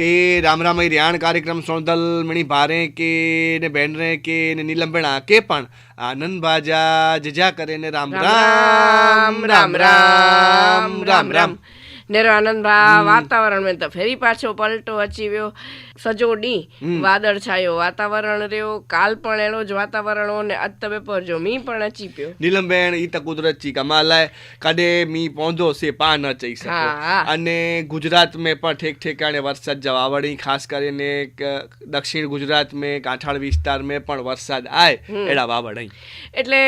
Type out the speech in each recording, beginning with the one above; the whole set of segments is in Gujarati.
એ રામ રામ રિયાણ કાર્યક્રમ સોનદલ મણી ભારે કે ને બેનરે કે ને નીલંબેણા કે પણ આનંદ બાજા જજા કરે ને રામ રામ રામ રામ. રામ રામ. નેરો આનંદ ભા વાતાવરણ મેં તો ફેરી પાછો પલટો અચીવ્યો. સજો ડી વાદળ છાયો વાતાવરણ રહ્યો. કાલ પણ એનો જ વાતાવરણ અને અજ તમે પર જો મી પણ અચી પ્યો નીલમબેન ઈ તો કુદરત ચી કમાલાય કદે મી પોંધો સે પા ન ચઈ શકો. અને ગુજરાત મેં પણ ઠેક ઠેકાણે વરસાદ જવા વળી ખાસ કરીને દક્ષિણ ગુજરાત મેં કાંઠાળ વિસ્તાર મેં પણ વરસાદ આય એડા વાવડ એટલે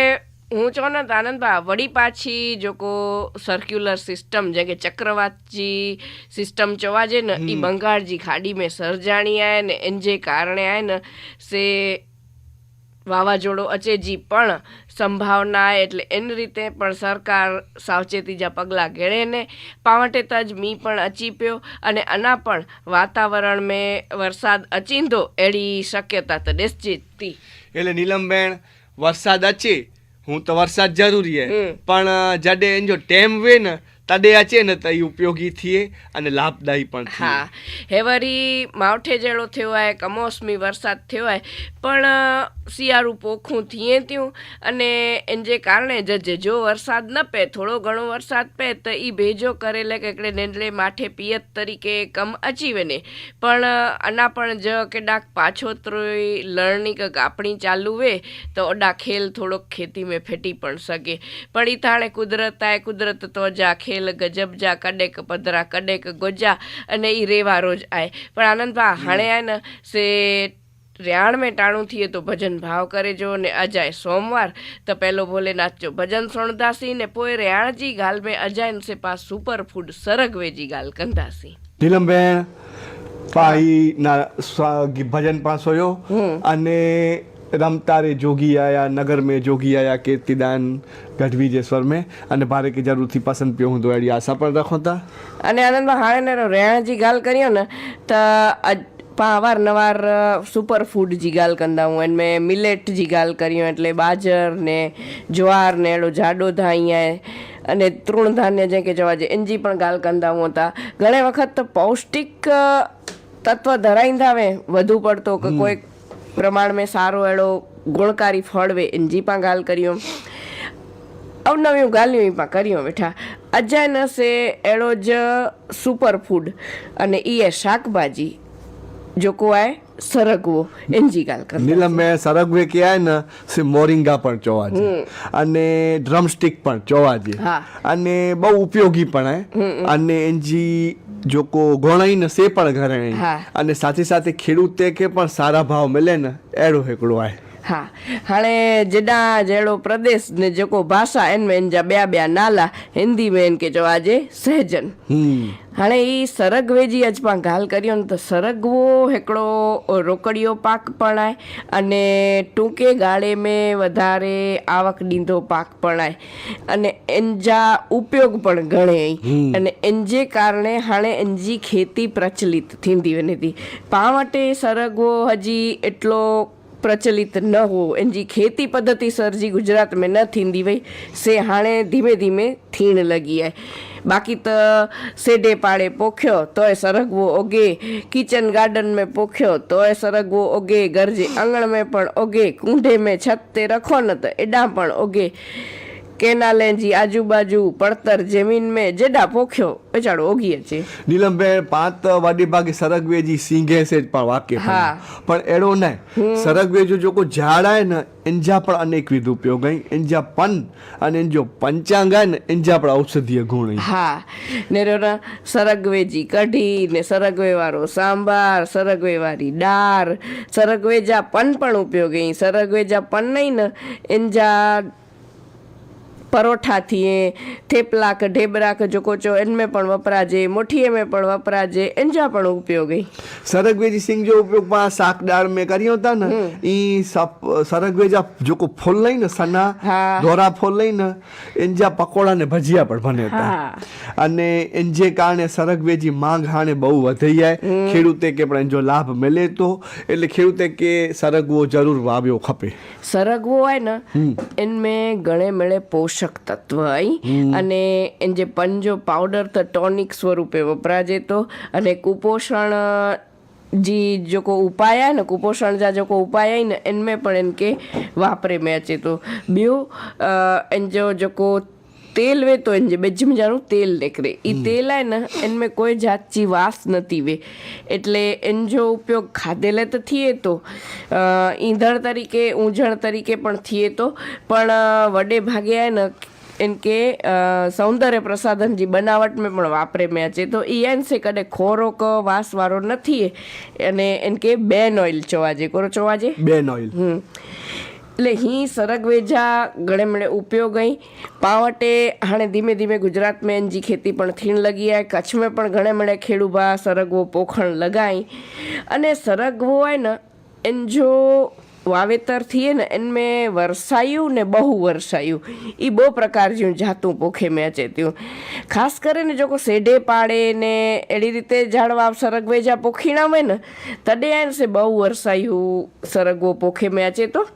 હું છો ને આનંદભા વળી પાછી જો કો સર્ક્યુલર સિસ્ટમ જે કે ચક્રવાતજી સિસ્ટમ ચવા જે ને એ બંગાળજી ખાડી મેં સર્જાણી આય ને એને જે કારણે આય ને સે વાવાઝોડો અચેજી પણ સંભાવના એટલે એની રીતે પણ સરકાર સાવચેતી જા પગલાં ઘેરે ને પાવટે તજ મી પણ અચી પ્યો અને આના પણ વાતાવરણ મેં વરસાદ અચીંદો એડી શક્યતા તો નિશ્ચિત હતી એટલે નીલમબેન વરસાદ અચી હું તો વરસાદ જરૂરી હે. પણ જડે એનો ટેમ વે ને તડેયા છે ને તે ઉપયોગી થઈએ અને લાભદાયી પણ હા. હેવરી માવઠે જેળો થયો હોય કમોસમી વરસાદ થયો હોય પણ શિયાળું પોખું થઈએ ત્યાં અને એને જે કારણે જ જો વરસાદ ન પે, થોડો ઘણો વરસાદ પે, તો એ ભેજો કરેલે કેકડે નેંડલે માઠે પિયત તરીકે કમ અચીવે ને. પણ આના પણ જ કે ડાક પાછો ત્રોય લણની કંઈક આપણી ચાલુ વે, તો અડા ખેલ થોડોક ખેતી મેં ફેટી પણ શકે પણ એ થાણે કુદરત આય, કુદરત તો જ આ ખેલ ખેલ ગજબજા કડેક પધરા કડેક ગોજા અને એ રેવા રોજ આય. પણ આનંદભા હાણે આય ને સે રેણ મેં ટાણું થઈએ તો ભજન ભાવ કરેજો ને અજાય સોમવાર તો પહેલો ભોલે નાચજો ભજન સોણદાસી ને પોએ રેણજી ગાલ મેં અજાય ને પાસ સુપર ફૂડ સરગવેજી ગાલ કંદાસી નીલમબેન પાઈ ના ભજન પાસ હોયો અને રમતારે જોગી આયા નગર में જોગી આયા કીર્તિદાન ગઢવી જે સ્વર में અને ભારે કે જરૂરથી પસંદ पियो हूंदो अहिड़ी आशा પણ રખો था અને આનંદમાં હાણે ને રેહાણ जी ગાલ કર્યો ને તો અજ- પા અવારનવાર સુપર ફૂડ जी ગાલ કંદા હું એન મેં મિલેટ जी ગાલ કર્યો એટલે બાજર ને જ્વાર ને એડો જાડો ધાઈ આય અને તૃણ ધાન્ય જે કે જવા જે એનજી પણ ગાલ કંદા હું હતા ઘણી વખત તો પૌષ્ટિક અ, તત્વ ધરાઈંદા આવે વધુ પડતો કે કોઈ પ્રમાણ में સારો એડો ગુણકારી ફળવે એનજી પણ ગાલ કર્યો. અવનવી ગાલ્યું પણ કર્યો બેઠા. અજાયન સે એડો જ સુપર ફૂડ અને એ શાકભાજી. જો કો આય સરગવો એનજી ગાલ કરતા નીલમ મેં સરગવે કે આય ને સે મોરિંગા પણ ચોવાજે અને ડ્રમસ્ટિક પણ ચોવાજે. અને બહુ ઉપયોગી પણ હે. અને એનજી જો કો ગણાઈ ને સે પણ ઘરે. અને સાથે સાથે ખેડૂતે કે પણ સારા ભાવ મળે ને એડો હેકડો આય. હા हाणे जेॾा जहिड़ो प्रदेश ने जेको भाषा आहिनि में जा ॿिया ॿिया नाला हिंदी में हिन खे चवाइजे सहजन हाणे ही सरग वेझी अॼु पाण ॻाल्हि करियूं न त सरग उहो हिकिड़ो रोकड़ियो पाक पण आहे अने टूंके गाड़े में वधारे आवक ॾींदो पाक पण आहे अने इन जा उपयोग पण घणे ई अने इन जे कारण हाणे इन जी खेती प्रचलित थींदी वञे थी पाण वटि सरग उहो हजी एतिरो प्रचलित न हो इन जी खेती पद्धति सरजी गुजरात में न थींदी वई से हाणे धीमे धीमे थियण लॻी आहे बाक़ी त सेडे पाड़े पोखियो तोय सरगवो ओगे किचन गार्डन में पोखियो तोय सरगवो ओगे घर जे आंगण में पण ओगे कूंडे में छत ते रखो न त एॾां पण ओगे કેનાલેજી આજુબાજુ પડતર જમીન મેં જેડા પોખ્યો પેચાડો ઓગીએ છે. નીલમબેન પાંત વાડી ભાગે સરગવેજી સિંઘે છે પણ વાક્ય હા. પણ એડો ને સરગવેજો જો કો ઝાડાય ને એન્જા પણ અનેક વિધ ઉપયોગ હઈ એંજા પન અને એંજો પંચાંગા ને એંજા પણ ઔષધીય ગુણ હા. ને સરગવેજી કઢી ને સરગવે સાંભાર સરગવે વાળી સરગવેજા પન પણ ઉપયોગ હઈ સરગવેજા પન નહીં ને એંજા પરોઠા થઈએ થેપલા કે ઢેબરા કે જોકો ચો એનમે પણ વપરાજે મુઠીએ में પણ વપરાજે એનજા પણ ઉપયોગી સરગવેજી સિંગ જો ઉપયોગ માં શાક દાળ में કર્યો હતા ને ઈ સપ સરગવેજા જો કો ફૂલ લઈ ને સના હા. દોરા ફૂલ લઈ ને એનજા પકોડા ને ભજીયા પણ બને હતા હા. અને એન જે કારણે સરગવેજી માંગ હાણે બહુ વધી જાય ખેડૂતે કે પણ એનો લાભ મળે તો એટલે ખેડૂતે કે સરગવો જરૂર વાવ્યો ખપે સરગવો હોય ને इनमें घणे मिले पोषक પોષક પોષક તત્વ અહીં અને જે પંજો પાવડર તો ટોનિક સ્વરૂપે વપરાજે તો અને કુપોષણ જે જોકો ઉપાયા ને, કુપોષણ જા જોકો ઉપાયા ને, એનમે પણ એન કે વાપરે મેં તો. બ્યુ એન જો જોકો तेल वे तो इन बेज मजाणो तेल निकिरे ई तेल आहे न इन में कोई जात जी वास नथी वे એટલે એનો જો ઉપયોગ ખાધેલે તો થઈએ તો ઈંધણ તરીકે ઊંજણ તરીકે પણ થઈએ તો પણ વડે ભાગે આય ને इनके सौंदर्य प्रसाधन जी बनावट में पण वापरे में अचे तो इन से कॾहिं खोरोक वास वारो न थिए अने इनके बेन ऑइल चवाजे कोरो चवाजे बेन ऑइल એટલે હી સરગવેજા ગળે મળે ઉપયોગ ગઈ. પાવટે હાણે ધીમે ધીમે ગુજરાત में इनकी खेती પણ થીણ લગી આય. કચ્છ में પણ ઘણે મળે ખેડૂબા સરગવો પોખણ લગાઈ. અને સરગવો હોય ને, એન જો વાવેતર થઈએ ને એનમે વરસાયું ને બહુ વરસાયું. એ બહુ પ્રકાર જેવું જાતું પોખે મેં અચેત્યું. ખાસ કરીને જો કોઈ શેઢે પાડે ને એડી રીતે ઝાડવા સરગવેજા પોખીણા હોય ને, તડે આને બહુ વરસાયું સરગવો પોખે મેં અચેતો.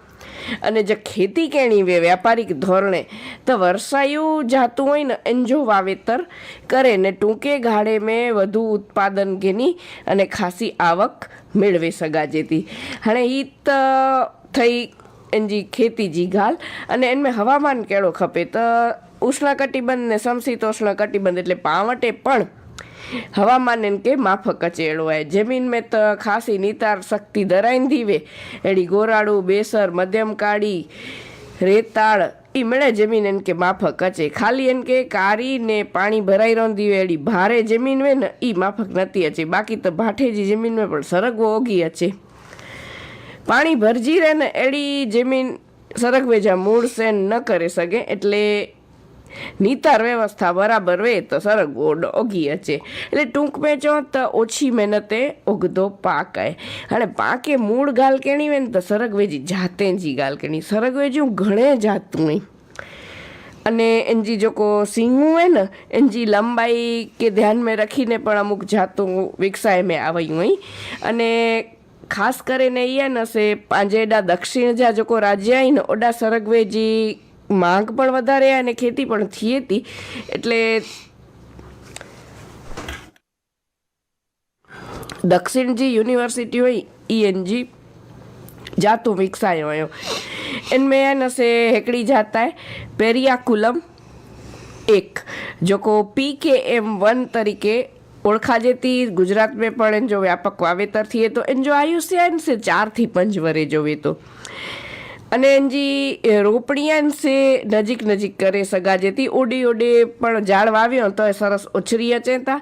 અને જે ખેતી કેણી વે, વ્યાપારિક ધોરણે, તો વરસાયું જાતું હોય ને એનજો વાવેતર કરે ને ટૂંકે ગાળે મેં વધુ ઉત્પાદન ઘેની અને ખાસી આવક મેળવી સગાજેતી હાણે હિત થઈ એનજી ખેતી જી ગાલ, અને એનમે હવામાન કેળો ખપે, તો ઉષ્ણકટિબંધ ને સમશીતોષ્ણ કટિબંધ એટલે પાવટે પણ હવામાન એન કે માફક અચેળવાય જમીન મેં તો ખાસી નિતાર શક્તિ ધરાઈને દીવે. એડી ગોરાડું, બેસર, મધ્યમ કાળી, રેતાળ એ મળે જમીન એમ કે માફક અચે ખાલી એમ કે કારી ને પાણી ભરાઈ રોંધી એડી ભારે જમીન હોય ને એ માફક નથી અચે બાકી તો ભાઠેજી જમીનમાં પણ સરગવો ઓગી અચે પાણી ભરજી રહે ને એડી જમીન સરગવેજા મૂળ સેન ન કરી શકે એટલે નિતાર વ્યવસ્થા બરાબર વે તો સર ગોડ ઓગી અચે એટલે ટૂંક મેચો તો ઓછી મહેનતે ઓગધો પાક આય અને પાકે મૂળ ગાલ કેણી વેન તો સરગવેજી જાતે જી ગાલ કેણી સરગવેજી હું ઘણે જાતું નહીં. અને એનજી જોકો સિંગું હોય ને, એનજી લંબાઈ કે ધ્યાનમાં રાખીને પણ અમુક જાતું વિકસાય મેં આવ્યું હોય અને ખાસ કરીને એ નશે પાંજેડા દક્ષિણ જ્યાં જોકો રાજ્ય આવીને ઓડા સરગવેજી માંગ પણ વધારે અને ખેતી પણ થઈ હતી એટલે દક્ષિણ જે યુનિવર્સિટી હોય ઈએનજી જાતું વિકસાયો આવ્યો એનમે નસે હેકડી જાતા પેરિયાકુલમ એક જોકો પી કે એમ વન તરીકે ઓળખા જતી ગુજરાત મેં પણ એન જો વ્યાપક વાવેતર થઈએ તો એન જો આયુષ્યાન સે ચારથી પંચ વરે જોવે તો અને એનજી રોપણીયાન છે નજીક નજીક કરે સગા જેથી ઓડે ઓડે પણ ઝાડ વાવ્યો તો એ સરસ ઓછરી અચેતા.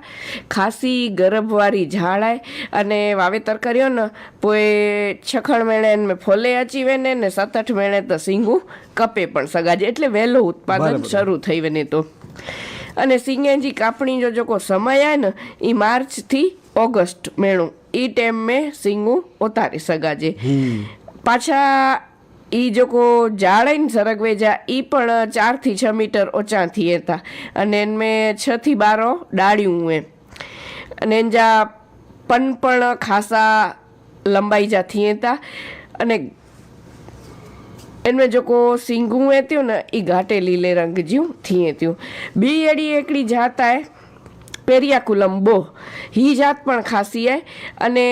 ખાસી ગરભવાળી ઝાડાય અને વાવેતર કર્યો ને પોએ છખણ મેળે મેં ફોલે અચીવે ને ને સતઠ મેળે તો સિંગું કપે પણ સગાજે એટલે વહેલું ઉત્પાદન શરૂ થઈ વને તો. અને સિંગેજી કાપણી જો જોકો સમય આવે ને એ માર્ચથી ઓગસ્ટ મેળું. એ ટાઈમ મેં સિંગું ઉતારી સગાજે પાછા એ જોકો જાળઈને સરગવે જા એ પણ ચારથી છ મીટર ઓછાથી હતા. અને મેં છથી બારો ડાળ્યું એમ. અને જા પન પણ ખાસા લંબાઈ જા થઈએ હતા. અને એમને જોકો સિંગું એ થયું ને એ ઘાટે લીલે રંગ જ્યું થઈએ થયું બી એડી એકડી જાતા પેરિયાકુલમ બો. હી જાત પણ ખાસી હે અને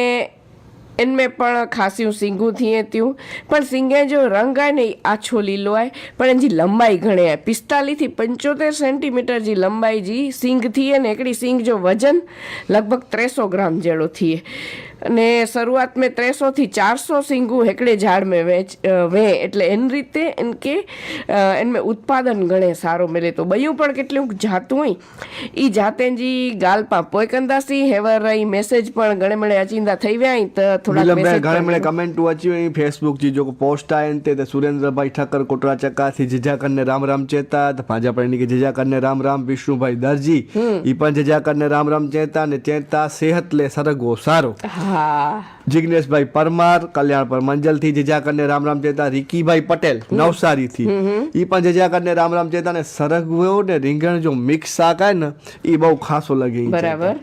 इनमें पण ख़ासियूं सिंगूं थिए थियूं पर सिंग जो रंग आहे न आछो लीलो आहे। पर इन जी लंबाई घणे आहे। पिस्तालीस थी पंचोतेर सेंटीमीटर जी लंबाई जी सिंग थिए न हिकिड़ी सिंग जो वज़न लॻभॻि टे सौ ग्राम जहिड़ो थिए। અને શરૂઆત મેં ત્રેસોથી ચારસો સિંગું હેકડે ઝાડ મેં વેચ વે એટલે એન રીતે એમ કે એનમે ઉત્પાદન ગણે સારો મળે તો બયું પણ કેટલું જાતું હોય એ જાતેજી ગાલપા પોય કંદાસી હેવર રહી મેસેજ પણ ગણે મળે અચિંદા થઈ વ્યાય તો ઘણા કમેન્ટ વાંચ્યું ફેસબુક જી જો પોસ્ટ આયન તે સુરેન્દ્રભાઈ ઠાકર કોટરા ચકાથી જીજાકરને રામ રામ ચેતા ભાજા પડી કે જીજાકરને રામ રામ વિષ્ણુભાઈ દરજી. ઈ પણ જીજાકરને રામ રામ ચેતા ને ચેતા સેહત લે સરગો સારો જિગ્નેશભાઈ પરમાર કલ્યાણ પર કલ્યાણપર મંજલથી જીજાકરને રામ રામ ચેતા રિકીભાઈ પટેલ નવસારી થી. ઈ પણ જીજાકરને રામ રામ ચેતા ને સરગવો ને રીંગણ જો મિક્સ શાક ને ઈ બહુ ખાસો લાગે બરાબર.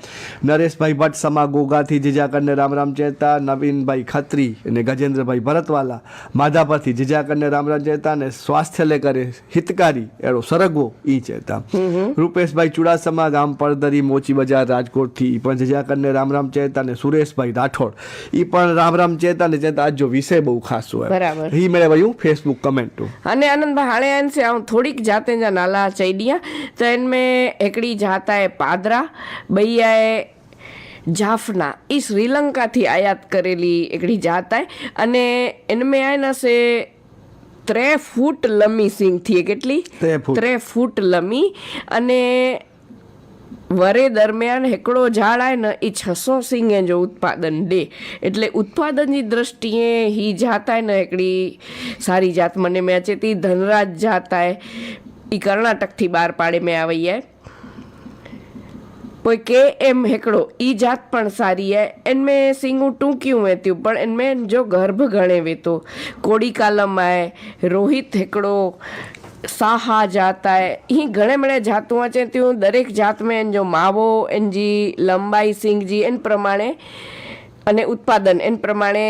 નરેશભાઈ ભટ્ટ સમા ગોગા ગોગાથી જીજાકરને રામ રામ ચેતા નવીનભાઈ ખત્રી અને ગજેન્દ્રભાઈ ભરતવાલા માધાપરથી જીજાકરને રામરાજ ચેતા અને સ્વાસ્થ્યલે કરે હિતકારી એનો સરગવો ઈ ચેતા. રૂપેશભાઈ ચુડાસમા ગામ પડદરી મોચી બજાર રાજકોટથી ઈ પણ જીજાકરને રામ રામ ચેતા અને સુરેશભાઈ રાઠોડ. ઈ પણ રામ રામ ચેતા અને ચેતા આજ જો વિષય બહુ ખાસ હોય બરાબર. ઈ મેળે વયું ફેસબુક કમેન્ટ અને આનંદભાઈ હાણે આન સે આઉં થોડીક જાતે જા નાલા ચઈડિયા તો એન મેં એકડી જાતા એ પાદરા બૈયા જાફના એ શ્રીલંકાથી આયાત કરેલી એકડી જાત આય. અને એને આય આયના છે ત્રે ફૂટ લમી સિંગથી કેટલી? ત્રે ફૂટ લમી. અને વરે દરમિયાન હેકડો ઝાડ આવે ને એ છસો સિંગે જો ઉત્પાદન દે. એટલે ઉત્પાદનની દ્રષ્ટિએ હી જાતાય ને એકડી સારી જાત. મને મેં ચેતી ધનરાજ જાતાય એ કર્ણાટકથી બહાર પાડે મેં આવી જાય पोइ के एम हिकिड़ो ई जात पण सारी आहे इनमें सिंगूं टूकियूं वेतियूं पण इनमें जो गर्भ घणे वेतो कोड़ी कालम आहे रोहित हिकिड़ो साहा जात आहे हीअं घणे घणे जातूं अचनि थियूं દરેક જાત में इन जो માવો इन जी લંબાઈ સિંગ जी इन પ્રમાણે અને ઉત્પાદન એન પ્રમાણે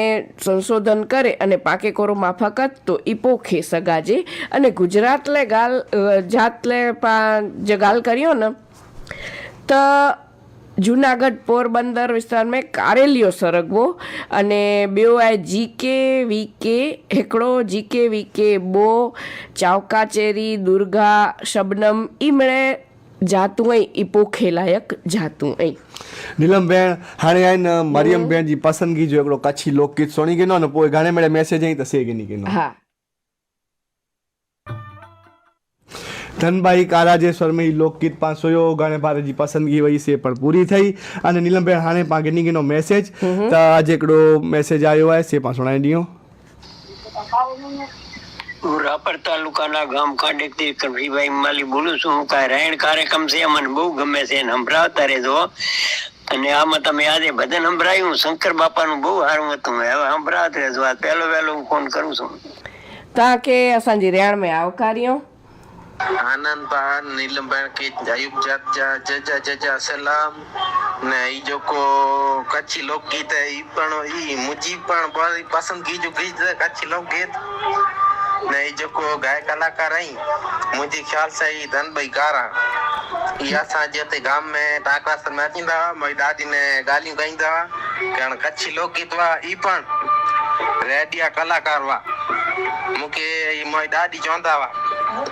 સંશોધન કરે અને પાકે કોરો માફકત તો ઈ પોખે સગાજે અને ગુજરાત લે ગાલ અ, જાત લે પા જે ગાલ કર્યો ને ફક્ત જુનાગઢ પોરબંદર વિસ્તારમાં કારેલીઓ સરગવો અને બેઓ આ જીકે વીકે હેકડો જીકે વીકે બો ચાવકાચેરી દુર્ગા શબનમ એ મળે જાતું અહીં એ પોખેલાયક જાતું અહીં. નીલમબેન હાણે આઈને મરિયમબેન જી પસંદગી જો એકડો કચ્છી લોકગીત સોણી ગેનો ને પોઈ ગાણે મેળે મેસેજ અહીં તો સેગની ગેનો? હા. ધનભાઈ કારાજેશ્વરમાં એ લોકગીત પાંચસો યો ગાણે ભારતજી પસંદગી વહી છે પણ પૂરી થઈ. અને નીલમબેન હાણે પાગનીગીનો મેસેજ તો આજે એકડો મેસેજ આવ્યો હોય છે પણ સુણાઈ દીયો. હું રાપર તાલુકાના ગામ ખાંડેકથી કનભીભાઈ માલી બોલું છું. હું કાંઈ રાયણ કાર્યક્રમ છે મને બહુ ગમે છે અને સંભળાવતા રહેજો. અને આમાં તમે આજે ભજન સંભળાયું શંકર બાપાનું બહુ સારું હતું. હવે સંભળાવત રહેજો. આ પહેલો વહેલો હું ફોન કરું છું. તા કે અસાંજી રેણ મેં આવકાર્યો. આનંદભાન નીલમભાઈ, કે અયુબ જાતજા જજા જજા સલામ. ને ઈ જોકો કચ્છી લોકગીત ઈ પણ, ઈ મુજી પણ બધી પસંદગી જો ગીત કચ્છી લોકગીત. ને ઈ જોકો ગાય કલાકાર અહીં મુજી ખ્યાલ છે ઈ ધનભાઈ ગારા. ઈ અસાं જે ગામ में टाकरासर में अचींदा हुआ मुंहिंजी दादी ने ॻाल्हियूं ॻाईंदा हुआ कारण कच्छी लोकगीत हुआ ઈ પણ રેડિયા કલાકાર हुआ મૂકે ઈ મારી દાદી ચોંધા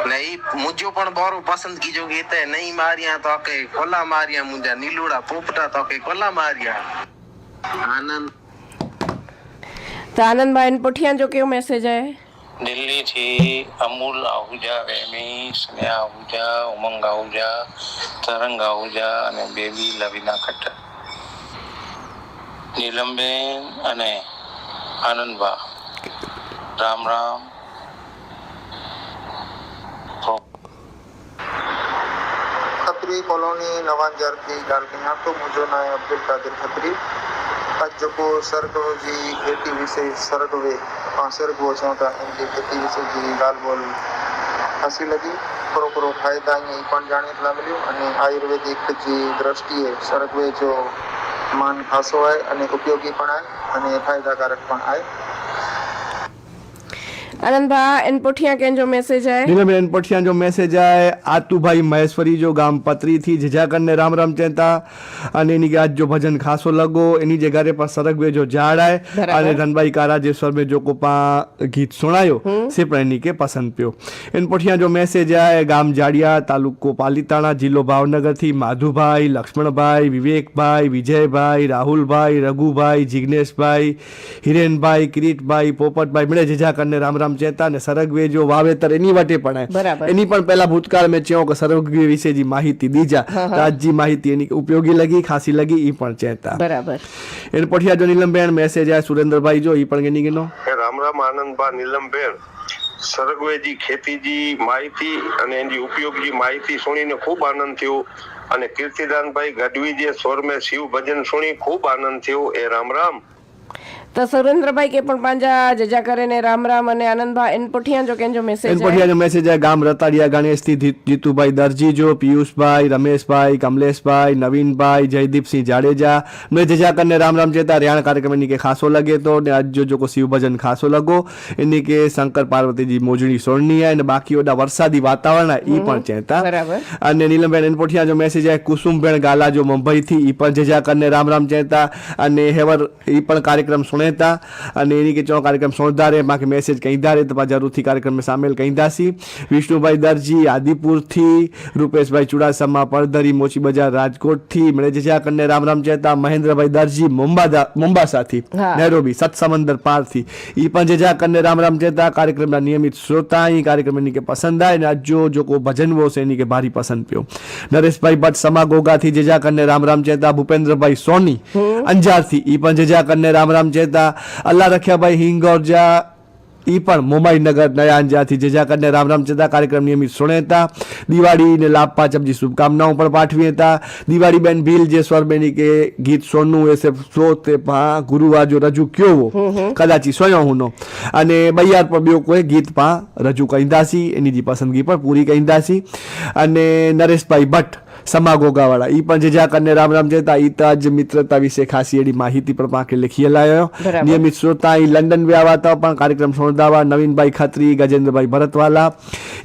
ને ઈ મુજો પણ બોરો પસંદગી જો ગીતે નહીં માર્યા તો કે કોલા માર્યા મુજા નીલુડા પોપટા તો કે કોલા માર્યા. આનંદ. તો આનંદભાઈ પઠિયા જો કેવો મેસેજ આવે દિલ્હી થી અમૂલ આહુજા રેમી સ્નેહા આહુજા ઉમંગ આહુજા તરંગ આહુજા અને બેબી લવિના ખટ્ટર. નીલમબેન અને આનંદભા. રામ રામ. ખત્રી કોલોની નવાંજરથી ગાલકિના તો મુજો નાય અબ્દુલ કાદર ખત્રી અજકો સરગોજી ખેતી વિશે સરગવે સરગો છોટા હિન્દી ખેતી વિશે જે ગાલ બોલ હસી લગી. ખરોખરો ફાયદા અહીં પણ જાણીતલા મળ્યું અને આયુર્વેદિક જે દ્રષ્ટિએ સરગવે જો માન ખાસો હોય અને ઉપયોગી પણ આવે અને ફાયદાકારક પણ આવે आनंद भा इन पुठियां कंहिंजो मैसेज आहे नीलम इन पुठियां जो मैसेज आहे आतू भाई महेश्वरी जो गाम पतरी थी झिझाकन ने राम राम चवनि था अने इन खे अॼु जो भजन खासो लॻो इन जे घरे पर सरग वे जो झाड़ आहे अने धनभाई कारा जे स्वर में जेको पाण गीत सुणायो से पिण इन खे पसंदि पियो इन पुठियां जो मैसेज आहे गाम जाड़िया तालुको पालीताणा ज़िलो भावनगर थी माधू भाई लक्ष्मण भाई विवेक भाई विजय भाई राहुल भाई रघु भाई जिग्नेश भाई हिरेन भाई किरीट भाई पोपट भाई मिड़े झिझाकन ने राम राम ચેતા ને સરગવે જો વાવેતર એની વાટે પણ એની પણ પહેલા ભૂતકાળ મેં ચેવો કે સરગવે વિશે જે માહિતી દીજા તાજી માહિતી એની ઉપયોગી લગી ખાસી લગી એ પણ ચેતા. બરાબર. એને પછી આજો નીલમબેન મેસેજ આ સુરેન્દ્રભાઈ જો એ પણ ગણી ગયો રામ રામ આનંદભા નીલમબેન. સરગવેજી ખેતીજી માહિતી અને એની ઉપયોગી માહિતી સુણીને ખૂબ આનંદ થયો અને કીર્તિદાનભાઈ ગઢવી જે સ્વરમે શિવ ભજન સુણી ખૂબ આનંદ થયો. એ રામ રામ. તો સુરેન્દ્રભાઈ કે પણ પાંજા જજા કરે ને રામ રામ અને આનંદભા એન પઠિયા જો કેન જો મેસેજ એન પઠિયા જો મેસેજ આ ગામ રતાડિયા ગાણેશથી જીતુભાઈ દરજી જો પિયુષભાઈ રમેશભાઈ કમલેશભાઈ નવીનભાઈ જયદીપસિંહ જાડેજા. મે જજા કરને રામ રામ ચેતા રિયાણ કાર્યક્રમની કે ખાસો લગે તો ને આજ જો જો કો શિવભજન ખાસો લગો. એની કે શંકર પાર્વતીજી મોજણી સોરણીયા અને બાકી ઓડા વરસાદી વાતાવરણ ઈ પણ ચેતા. અને નીલમબેન એન પઠિયા જો મેસેજ આ કુસુમબેન ગાલા જો મુંબઈ થી ઈ પણ જજા કરને રામ રામ ચેતા. અને હેવર ઈ પણ કાર્યક્રમ સુણે ता अने इन्हीं के चौ कार्यक्रम सोधार है मांखे मैसेज कहीं धारे तो जरूर थी कार्यक्रम में शामिल कहीं दासी विष्णु भाई दर्जी आदिपुर थी रूपेश भाई चुड़ासमा परधरी मोची बाजार राजकोट थी मिले जजा कन्ने राम राम चेता महेंद्र भाई दर्जी मुंबा मुंबासा थी नैरोबी सत समंदर पार थी ई पण जजा कन्ने राम राम चेता कार्यक्रम ना नियमित श्रोता ई कार्यक्रम इन्हीं के पसंद आए ना जो जो को भजन वो से इन्हीं के भारी पसंद पियो नरेश भाई भट्ट समा गोगा थी जजा कन्ने राम राम चेता भूपेंद्र भाई सोनी અંજારથી. એ પણ જજા કરને રામ રામ ચેતા અલ્લાહ રખ્યાભાઈ હિંગોરજા એ પણ મુંબઈ નગર નયા અંજારથી જજા કરને રામ રામ ચેતા કાર્યક્રમ નિયમિત સુણે હતા દિવાળીને લાભ પાંચમજી શુભકામનાઓ પણ પાઠવી હતા દિવાળી બેન ભીલ જે સ્વરબેની કે ગીત સોનું એસે સો તે પા ગુરુવાર જો રજૂ કયો હો કદાચી સોયો હુંનો અને બૈયાર પર બ્યો કોઈ ગીત પા રજૂ કહીદાસી એની જે પસંદગી પણ પૂરી કહીદાસી અને નરેશભાઈ ભટ્ટ સમા ગોગાવાળા ઈ પણ જજા કરને રામ રામ જતા ઈ તાજ મિત્રતા વિશે ખાસી એડી માહિતી પણ પાંખે લખી લાયો. નિયમિત શ્રોતા અહીં લંડન વ્યાવાતા પણ કાર્યક્રમ સોંધાવા નવીનભાઈ ખત્રી ગજેન્દ્રભાઈ ભરતવાલા.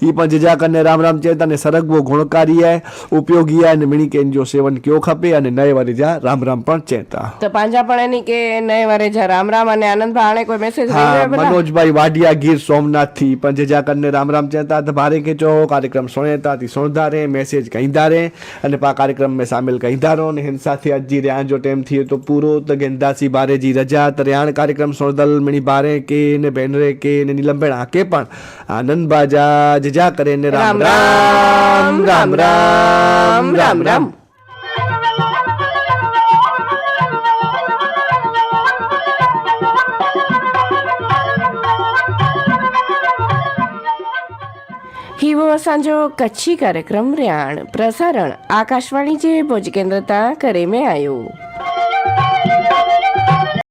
ઈ પણ જજા કરને રામ રામ ચેતા અને સરગવો ગુણકારી ઉપયોગી અને મિણી કેન્જો સેવન કયો ખપે અને નય વારે જા રામ રામ પણ ચેતા તો પાંજા પણ એની કે નય વારે જા રામ રામ અને આનંદ ભાણે કોઈ મેસેજ મનોજભાઈ વાડિયા ગીર સોમનાથથી પણ જજા કરને રામ રામ ચેતા ભારે કે ચો કાર્યક્રમ સુણેતા થી સોણધારે મેસેજ કહીદારે અને પા કાર્યક્રમ में शामिल कहीदारो ने हिन साथी अजी रियाण जो टाइम थी तो पूरो त गेंदासी बारे जी रजा त रियाण कार्यक्रम सोणदल मिणी बारे के ने भेनरे के ने नीलमबेण आके पण आनंद बाजा जजा करे ने राम राम राम राम राम राम ही वो નવ સાંજો કચ્છી કાર્યક્રમ રિયાણ. પ્રસારણ આકાશવાણી જે ભુજ કેન્દ્રતા કરે મેં આવ્યું